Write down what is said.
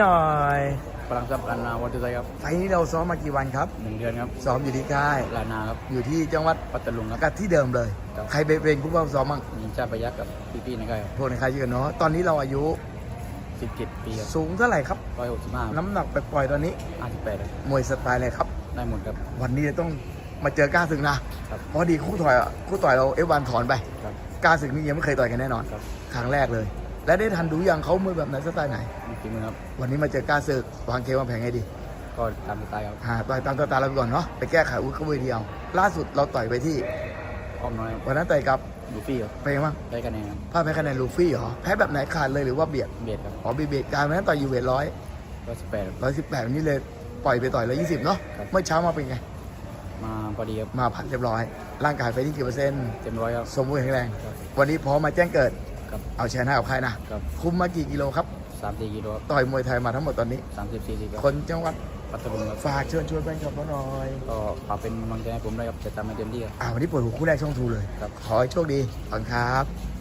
หน่อยพลังทรัพย์ลานาวัตุไซครับไฟล์นี้เราซ้อมมากี่วันครับหนึ่งเดือนครับซ้อมอยู่ที่ค่ายลานาครับอยู่ที่จังหวัดปัตตาลุงครับกัดที่เดิมเลยครับใครเป็นเป็นผู้ว่าซ้อมบ้างมีชาติประยักษ์กับพี่ๆในค่ายครับพวกในค่ายเยอะเนาะตอนนี้เราอายุสิบเจ็ดปีครับสูงเท่าไหร่ครับร้อยหกสิบห้าน้ำหนักไปปล่อยๆตอนนี้ห้าสิบแปดครับมวยสไตล์อะไรครับได้หมดครับ วันนี้ต้องมาเจอกล้าศึกนะครับเพราะดีคู่ต่อยอะคู่ต่อยเราเอฟวันถอนไปครับกล้าศึกนี่ยังไม่เคยต่อยกันแน่นอนครับครั้งแรกเลย และได้ทันดูยังเขามือแบบไหนสไตล์ไหนมี ฝีมือครับวันนี้มาเจอกล้าศึกวางเกมวางแผนไงดีก็ตามสไตล์ครับหาต่อยตามตัวตาเราไปก่อนเนาะไปแก้ไขอุ้ยเขาเวทีเอาล่าสุดเราต่อยไปที่อ้อมน้อยครับวันนั้นต่อยกับลูฟี่ครับเป็นไงบ้างได้คะแนนครับพ่ายแพ้คะแนนลูฟี่เหรอแพ้แบบไหนขาดเลยหรือว่าเบียดเบียดครับอ๋อเบียดเบียดการวันนั้นต่อยอยู่เวทร้อยร้อยสิบแปดร้อยสิบแปดนี่เลยปล่อยไปต่อยร้อยยี่สิบเนาะครับ เมื่อเช้ามาเป็นไง มาพอดีครับมาผัดเรียบร้อย ร่างกายไปที่กี่เปอร์เซ็นต์เต็มร้อยครับ สมบูรณ์แข็งแรง ครับวันนี้พร้อมมาแจ้งเกิด ครับ เอาชนะกับใครนะครับ คุมมากี่กิโลครับ สามสี่กิโลครับต่อยมวยไทยมาทั้งหมดตอนนี้ สามสิบสี่สิบครับคนจังหวัดปัตตาลุงครับฝากเชิญชวนแฟนคลับเราหน่อยก็ฝากเป็นกำลังใจให้ผมด้วยครับจะทำให้เต็มที่ครับอ่าวันนี้เปิดหัวคู่แรกช่องทูเลย ครับ ขอให้โชคดีขอบคุณครับ